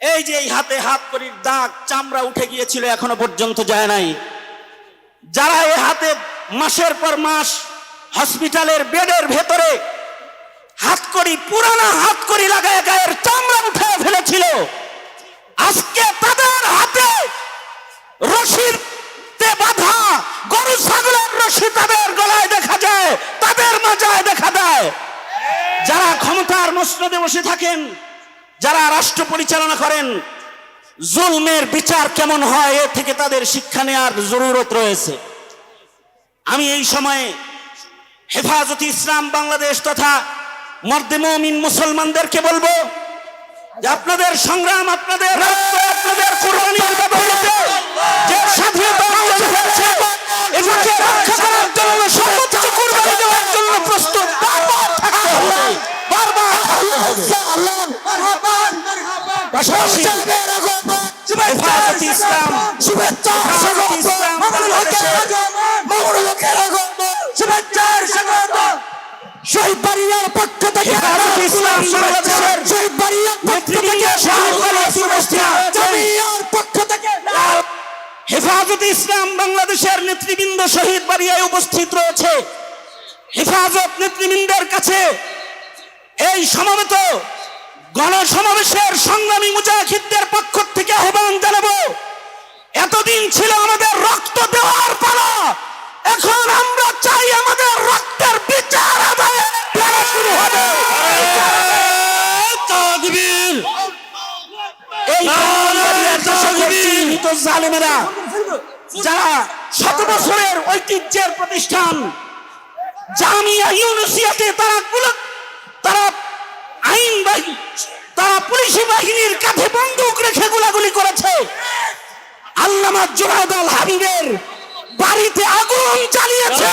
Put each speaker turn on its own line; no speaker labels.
এই যে এই হাতে হাত করির দাগ, চামড়া উঠে গিয়েছিল, এখনও পর্যন্ত যায় নাই। যারা এই হাতে মাসের পর মাস হসপিটালের বেডের ভেতরে হাত করি, পুরানা হাত করি লাগায় গায়ের চামড়া উঠে ফেলেছিল, আজকে তাদের হাতে রশির বাঁধা গরু, ছাগলের রশি তাদের গলায় দেখা যায়, তাদের মাজায় দেখা দেয় যারা ক্ষমতার মসনদে বসে থাকেন রাষ্ট্র পরিচালনা করেন। জুলমের বিচার কেমন হয়, এ থেকে তাদের শিক্ষা নেওয়ার জরুরত রয়েছে। আমি এই সময়ে হেফাজত ইসলাম বাংলাদেশ তথা মর্দে মমিন মুসলমানদেরকে বলব যে আপনাদের সংগ্রাম, আপনাদের আপনাদের কোরবানির ইসলাম। বাংলাদেশের
শহীদ বাড়িয়ার পক্ষ থেকে
ইসলাম বাংলাদেশের
শহীদ বাড়িয়ার পক্ষ থেকে
নেতৃবৃন্দ শহীদ বাড়িয়ার উপস্থিত আছেন।
জামিয়ার পক্ষ থেকে
হেফাজত ইসলাম বাংলাদেশের নেতৃবৃন্দ শহীদ বাড়িয়ায় উপস্থিত রয়েছে। হেফাজত নেতৃবৃন্দের কাছে এই সমবেত গণসমাবেশের সংগ্রামী মুজাহিদদের পক্ষ থেকে আহ্বান জানাব। এতদিন ছিল আমাদের রক্ত দেওয়ার পালা। এখন আমরা চাই আমাদের রক্তের বিচার আদায়ের পালা শুরু হবে। জালেমেরা যারা শত বছরের ঐতিহ্যের প্রতিষ্ঠান জামিয়া ইউনিভার্সিটিতে তারা তারা পুলিশি বাহিনীর কাঁধে বন্দুক রেখে গুলাগুলি করেছে। আল্লামা জোরাদল আল হাবিবের বাড়িতে আগুন জ্বালিয়েছে।